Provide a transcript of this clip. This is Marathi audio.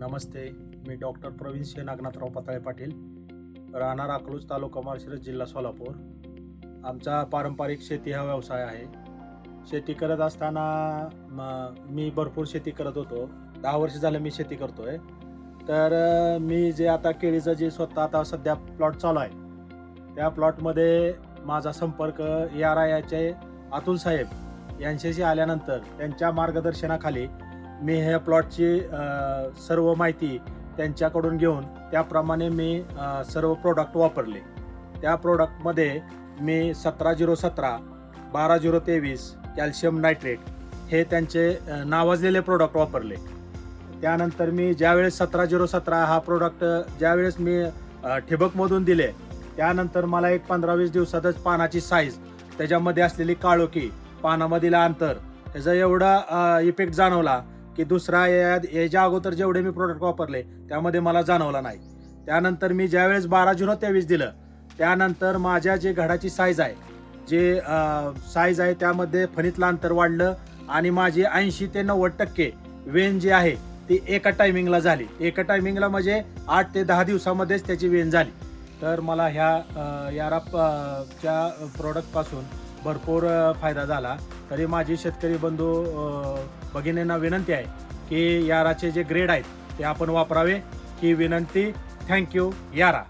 नमस्ते मी डॉक्टर प्रवीण सिंह नागनाथराव पताळे पाटील राहणार अकलूज तालुका माळशिरस जिल्हा सोलापूर. आमचा पारंपरिक शेती हा व्यवसाय आहे. शेती करत असताना म- मी भरपूर शेती करत होतो. दहा वर्ष झालं मी शेती करतो आहे तर मी जे आता केळीचं जे स्वतः आता सध्या प्लॉट चालू आहे त्या प्लॉटमध्ये माझा संपर्क या रायाचे अतुल साहेब यांच्याशी आल्यानंतर त्यांच्या मार्गदर्शनाखाली मी ह्या प्लॉटची सर्व माहिती त्यांच्याकडून घेऊन त्याप्रमाणे मी सर्व प्रोडक्ट वापरले. त्या प्रोडक्टमध्ये मी सतरा झिरो सतरा बारा झिरो तेवीस कॅल्शियम नायट्रेट हे त्यांचे नावाजलेले प्रोडक्ट वापरले. त्यानंतर मी ज्यावेळेस सतरा झिरो सतरा हा प्रोडक्ट ज्यावेळेस मी ठिबकमधून दिले त्यानंतर मला एक पंधरा वीस दिवसातच पानाची साईज त्याच्यामध्ये असलेली काळोखी पानामधील अंतर त्याचा एवढा इफेक्ट जाणवला की दुसरा या याच्या अगोदर जेवढे मी प्रोडक्ट वापरले त्यामध्ये मला जाणवला नाही. त्यानंतर मी ज्यावेळेस बारा झिरो तेवीस दिलं त्यानंतर माझ्या जे घडाची साईज आहे जे साईज आहे त्यामध्ये फणीतलं अंतर वाढलं आणि माझी ऐंशी ते नव्वद टक्के वेन जी आहे ती एका टायमिंगला झाली. एका टायमिंगला म्हणजे आठ ते दहा दिवसामध्येच त्याची वेन झाली. तर मला ह्या यारा च्या प्रोडक्टपासून भरपूर फायदा झाला. तरी माझी शेतकरी बंधू भगिनींना विनंती आहे की याराचे जे ग्रेड आहेत ते आपण वापरावे. ही विनंती थँक्यू यारा.